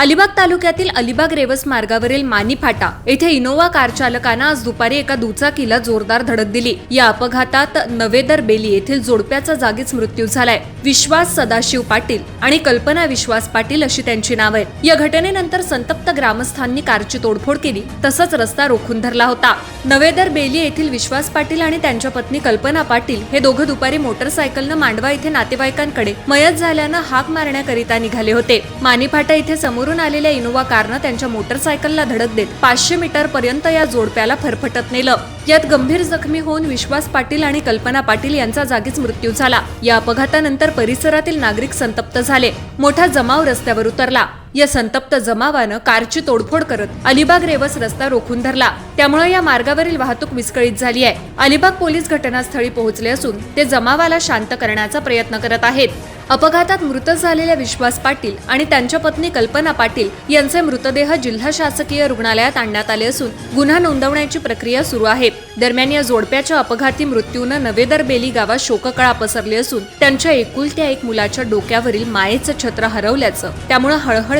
अलिबाग तालुक्यातील अलिबाग रेवस मार्गावरील मानी फाटा येथे इनोवा कार चालकानं आज दुपारी एका दुचाकीला जोरदार धडक दिली. या अपघातात नवेदर बेली येथील जोडप्याचा जागीच मृत्यू झालाय. विश्वास सदाशिव पाटील आणि कल्पना विश्वास पाटील अशी त्यांची नाव आहेत. या घटनेनंतर संतप्त ग्रामस्थांनी कारची तोडफोड केली तसंच रस्ता रोखून धरला होता. नवेदर बेली येथील विश्वास पाटील आणि त्यांच्या पत्नी कल्पना पाटील हे दोघं दुपारी मोटरसायकलनं मांडवा इथे नातेवाईकांकडे मयत झाल्यानं हाक मारण्याकरिता निघाले होते. मानीफाटा इथे समोरून आलेल्या इनोवा कारनं त्यांच्या मोटरसायकलला धडक देत पाचशे मीटर पर्यंत या जोडप्याला फरफटत नेलं. यात गंभीर जखमी होऊन विश्वास पाटील आणि कल्पना पाटील यांचा जागीच मृत्यू झाला. या अपघातानंतर परिसरातील नागरिक संतप्त झाले. मोठा जमाव रस्त्यावर उतरला. या संतप्त जमावानं कारची तोडफोड करत अलिबाग रेवस रस्ता रोखून धरला. त्यामुळे या मार्गावरील वाहतूक विस्कळीत झाली आहे. अलिबाग पोलीस घटनास्थळी पोहोचले असून ते जमावाला शांत करण्याचा प्रयत्न करत आहेत. अपघातात मृत झालेल्या विश्वास पाटील आणि त्यांच्या पत्नी कल्पना पाटील यांचे मृतदेह जिल्हा शासकीय रुग्णालयात आणण्यात आले असून गुन्हा नोंदवण्याची प्रक्रिया सुरू आहे. दरम्यान या जोडप्याच्या अपघाती मृत्यूनं नवेदर बेली गावात शोककळा पसरली असून त्यांच्या एकुलत्या एक मुलाच्या डोक्यावरील मायेचं छत्र हरवल्याचं त्यामुळे हळहळ